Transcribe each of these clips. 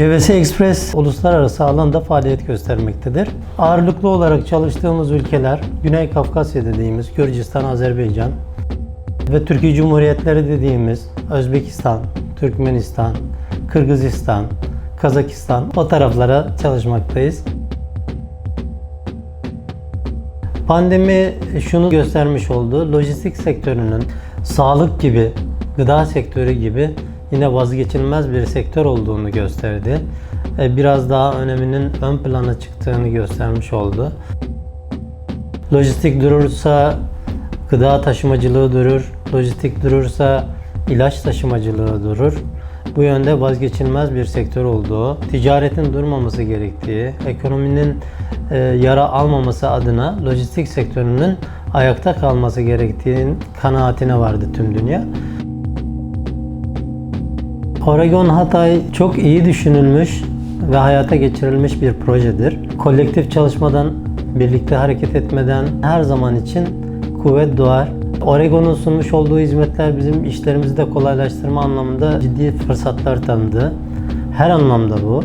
CVS Express uluslararası alanda faaliyet göstermektedir. Ağırlıklı olarak çalıştığımız ülkeler Güney Kafkasya dediğimiz Gürcistan, Azerbaycan ve Türkiye Cumhuriyetleri dediğimiz Özbekistan, Türkmenistan, Kırgızistan, Kazakistan o taraflara çalışmaktayız. Pandemi şunu göstermiş oldu. Lojistik sektörünün sağlık gibi, gıda sektörü gibi yine vazgeçilmez bir sektör olduğunu gösterdi. E, Biraz daha öneminin ön plana çıktığını göstermiş oldu. Lojistik durursa gıda taşımacılığı durur. Lojistik durursa ilaç taşımacılığı durur. Bu yönde vazgeçilmez bir sektör olduğu, ticaretin durmaması gerektiği, ekonominin e, yara almaması adına lojistik sektörünün ayakta kalması gerektiğinin kanaatine vardı tüm dünya. Oregon Hatay çok iyi düşünülmüş ve hayata geçirilmiş bir projedir. Kolektif çalışmadan, birlikte hareket etmeden her zaman için kuvvet doğar. Oregon'un sunmuş olduğu hizmetler bizim işlerimizi de kolaylaştırma anlamında ciddi fırsatlar tanıdı. Her anlamda bu.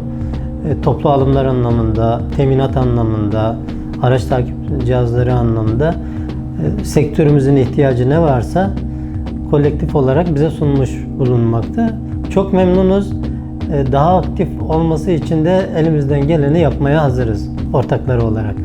E, Toplu alımlar anlamında, teminat anlamında, araç takip cihazları anlamında e, sektörümüzün ihtiyacı ne varsa kolektif olarak bize sunmuş bulunmakta. Çok memnunuz. E, Daha aktif olması için de elimizden geleni yapmaya hazırız ortakları olarak.